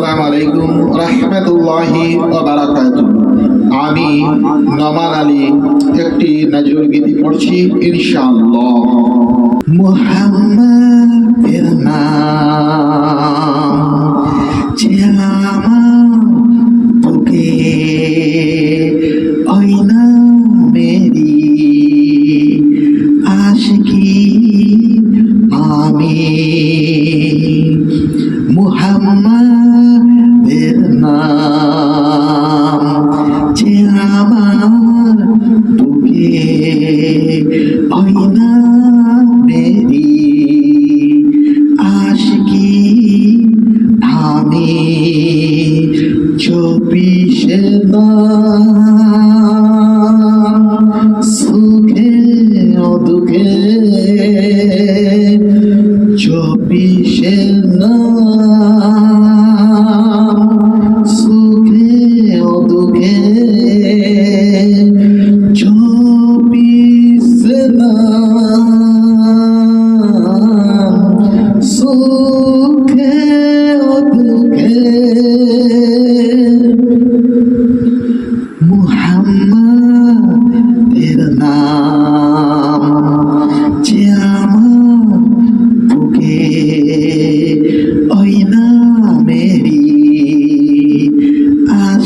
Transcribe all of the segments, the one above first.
আসসালামু আলাইকুম রহমতুল্লাহি আমি নমান আলী, একটি নজরুল গীতি পড়ছি, ইনশাআল্লাহ। নাম তোকে মেরি আমি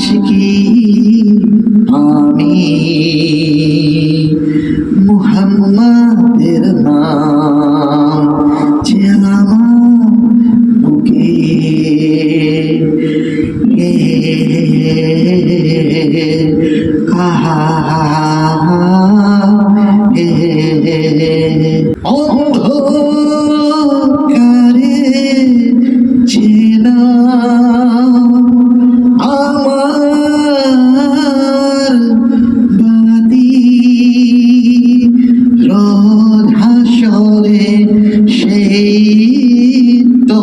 আশিকি আমি। মুহাম্মাদের নাম যে আমার বুকে আহা অন্ধকারে চেনা তো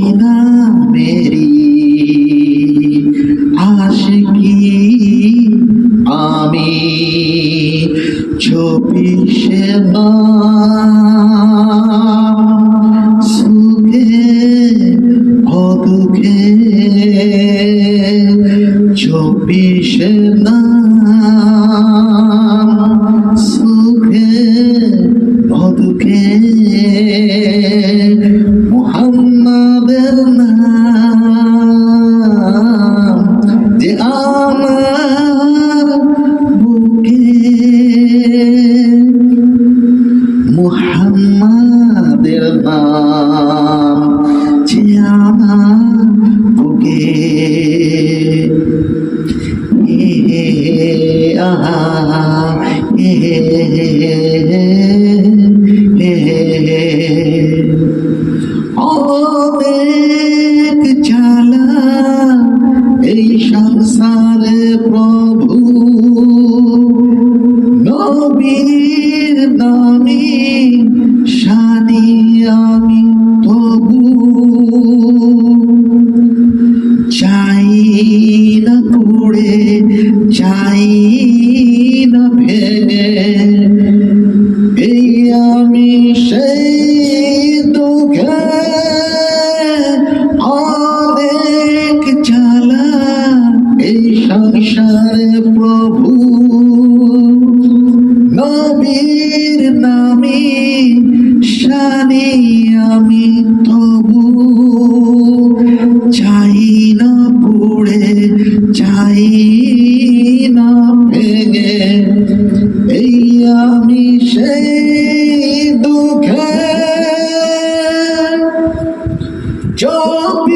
你那美丽。না। আমি চাই না ফেরে। এই আমি সেই দুঃখে অনেক চালা এই সংসারে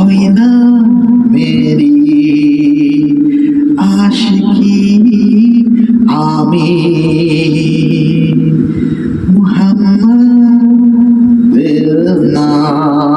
ওই না মেরি আশিকি আমি মুহাম্মদ নাম।